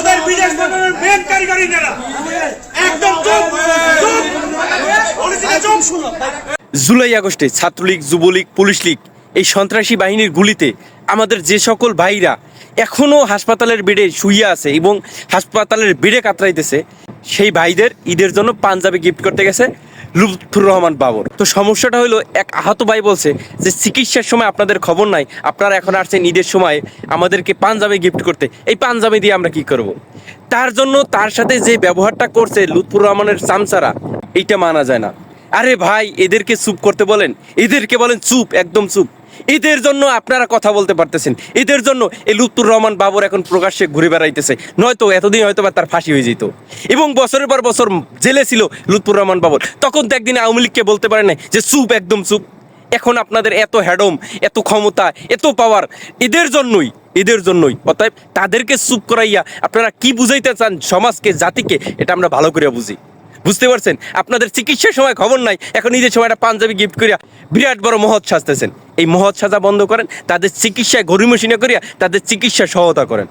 ওদের বিদেশ পাঠানোর মেন কারিগরি নেরা একদম চুপ চুপ। চুপ জুলাই আগস্টে ছাত্রলীগ, যুবলীগ, পুলিশ লীগ এই সন্ত্রাসী বাহিনীর গুলিতে আমাদের যে সকল ভাইরা এখনও হাসপাতালের বেডে শুয়ে আছে এবং হাসপাতালের বেডে কাতরাইতেছে, সেই ভাইদের ঈদের জন্য পাঞ্জাবি গিফট করতে গেছে। লুৎফুর রহমান বাবর। তো সমস্যাটা হলো এক আহত ভাই বলছে যে চিকিৎসার সময় আপনাদের খবর নাই, আপনারা এখন আসছেন ঈদের সময় আমাদেরকে পাঞ্জাবি গিফট করতে। এই পাঞ্জাবি দিয়ে আমরা কি করব। তার জন্য তার সাথে যে ব্যবহারটা করছে লুৎফুর রহমানের চামচারা, এইটা মানা যায় না। আরে ভাই, এদেরকে চুপ করতে বলেন। এদেরকে বলেন চুপ, একদম চুপ। এদের জন্য আপনারা কথা বলতে পারতেছেন। এদের জন্য এই লুৎফুর রহমান বাবর এখন প্রকাশ্যে ঘুরে বেড়াইতেছে। নয়তো এতদিন হয়তো তার ফাঁসি হয়ে যেত। এবং বছরের পর বছর জেলে ছিল লুৎফুর রহমান বাবর তখন তো একদিন আওয়ামী লীগকে বলতে পারে না যে চুপ, একদম চুপ। এখন আপনাদের এত হ্যাডম, এত ক্ষমতা, এত পাওয়ার এদের জন্যই এদের জন্যই। অতএব তাদেরকে চুপ করাইয়া আপনারা কি বুঝাইতে চান সমাজকে, জাতিকে, এটা আমরা ভালো করে বুঝি। বুঝতে পারছেন? আপনাদের চিকিৎসার সময় খবর নাই, এখন নিজের সময় একটা পাঞ্জাবি গিফট করিয়া বিরাট বড় মহৎ সাজতেছেন। এই মহৎ সাজা বন্ধ করেন, তাদের চিকিৎসায় গরিমসিনা করিয়া তাদের চিকিৎসা সহায়তা করেন।